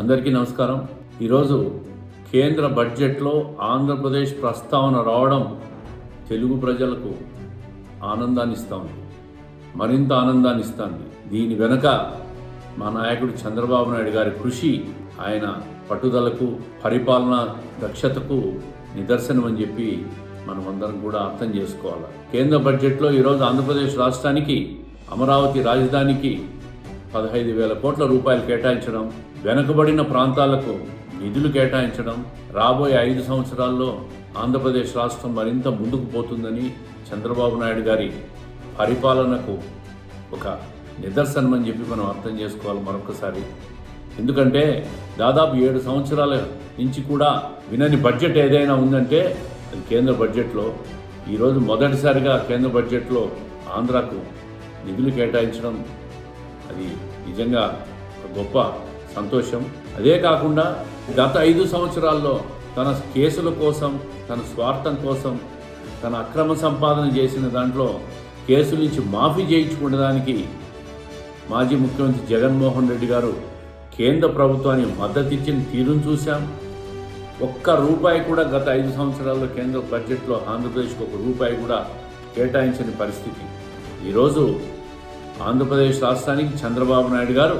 అందరికీ నమస్కారం. ఈరోజు కేంద్ర బడ్జెట్లో ఆంధ్రప్రదేశ్ ప్రస్తావన రావడం తెలుగు ప్రజలకు ఆనందాన్ని ఇస్తుంది. మరింత ఆనందాన్ని ఇస్తుంది. దీని వెనుక మా నాయకుడు చంద్రబాబు నాయుడు గారి కృషి ఆయన పట్టుదలకు పరిపాలన దక్షతకు నిదర్శనం అని చెప్పి మనం అందరం కూడా అర్థం చేసుకోవాలి. కేంద్ర బడ్జెట్లో ఈరోజు ఆంధ్రప్రదేశ్ రాష్ట్రానికి అమరావతి రాజధానికి పదహైదు వేల కోట్ల రూపాయలు కేటాయించడం వెనుకబడిన ప్రాంతాలకు నిధులు కేటాయించడం రాబోయే ఐదు సంవత్సరాల్లో ఆంధ్రప్రదేశ్ రాష్ట్రం మరింత ముందుకు పోతుందని చంద్రబాబు నాయుడు గారి పరిపాలనకు ఒక నిదర్శనం అని చెప్పి మనం అర్థం చేసుకోవాలి మరొకసారి. ఎందుకంటే దాదాపు ఏడు సంవత్సరాల నుంచి కూడా వినని బడ్జెట్ ఏదైనా ఉందంటే అది కేంద్ర బడ్జెట్లో ఈరోజు మొదటిసారిగా కేంద్ర బడ్జెట్లో ఆంధ్రాకు నిధులు కేటాయించడం అది నిజంగా గొప్ప సంతోషం. అదే కాకుండా గత ఐదు సంవత్సరాల్లో తన కేసుల కోసం తన స్వార్థం కోసం తన అక్రమ సంపాదన చేసిన దాంట్లో కేసుల నుంచి మాఫీ చేయించుకునేదానికి మాజీ ముఖ్యమంత్రి జగన్మోహన్ రెడ్డి గారు కేంద్ర ప్రభుత్వానికి మద్దతు ఇచ్చిన తీరును చూశాం. ఒక్క రూపాయి కూడా గత ఐదు సంవత్సరాల్లో కేంద్ర బడ్జెట్లో ఆంధ్రప్రదేశ్కి ఒక రూపాయి కూడా కేటాయించని పరిస్థితి. ఈరోజు ఆంధ్రప్రదేశ్ రాష్ట్రానికి చంద్రబాబు నాయుడు గారు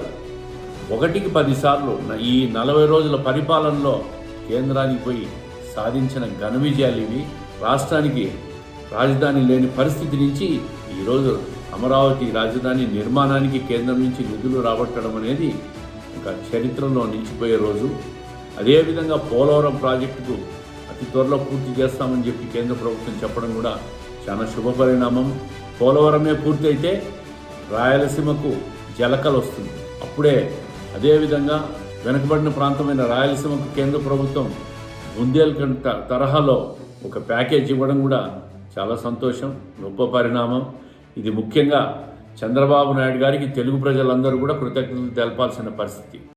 ఒకటికి పదిసార్లు ఈ నలభై రోజుల పరిపాలనలో కేంద్రానికి పోయి సాధించిన ఘన విజయాలు ఇవి. రాష్ట్రానికి రాజధాని లేని పరిస్థితి నుంచి ఈరోజు అమరావతి రాజధాని నిర్మాణానికి కేంద్రం నుంచి నిధులు రాబట్టడం అనేది ఒక చరిత్రలో నిలిచిపోయే రోజు. అదేవిధంగా పోలవరం ప్రాజెక్టుకు అతి త్వరలో పూర్తి చేస్తామని చెప్పి కేంద్ర ప్రభుత్వం చెప్పడం కూడా చాలా శుభ పరిణామం. పోలవరమే పూర్తయితే రాయలసీమకు జలకలు వస్తుంది. అప్పుడే అదేవిధంగా వెనుకబడిన ప్రాంతమైన రాయలసీమకు కేంద్ర ప్రభుత్వం బుందేల్ఖండ్ త- తరహాలో ఒక ప్యాకేజ్ ఇవ్వడం కూడా చాలా సంతోషం గొప్ప పరిణామం. ఇది ముఖ్యంగా చంద్రబాబు నాయుడు గారికి తెలుగు ప్రజలందరూ కూడా కృతజ్ఞతలు తెలపాల్సిన పరిస్థితి.